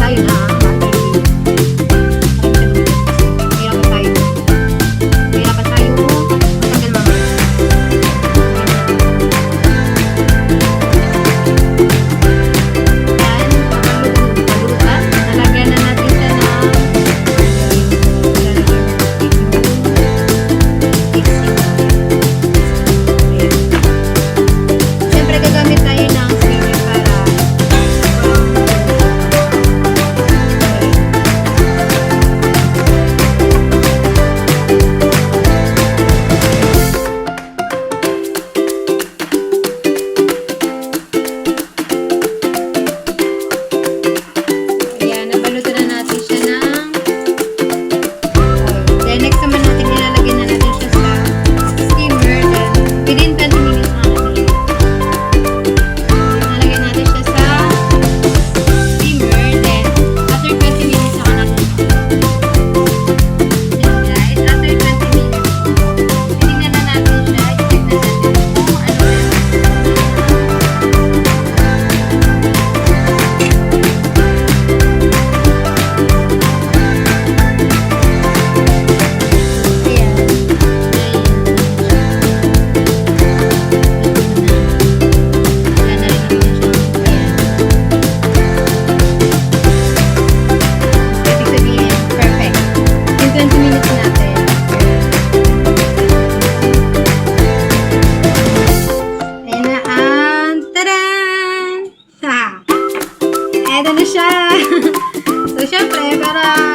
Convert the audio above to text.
可以哈。Ready na siya. so, syempre, para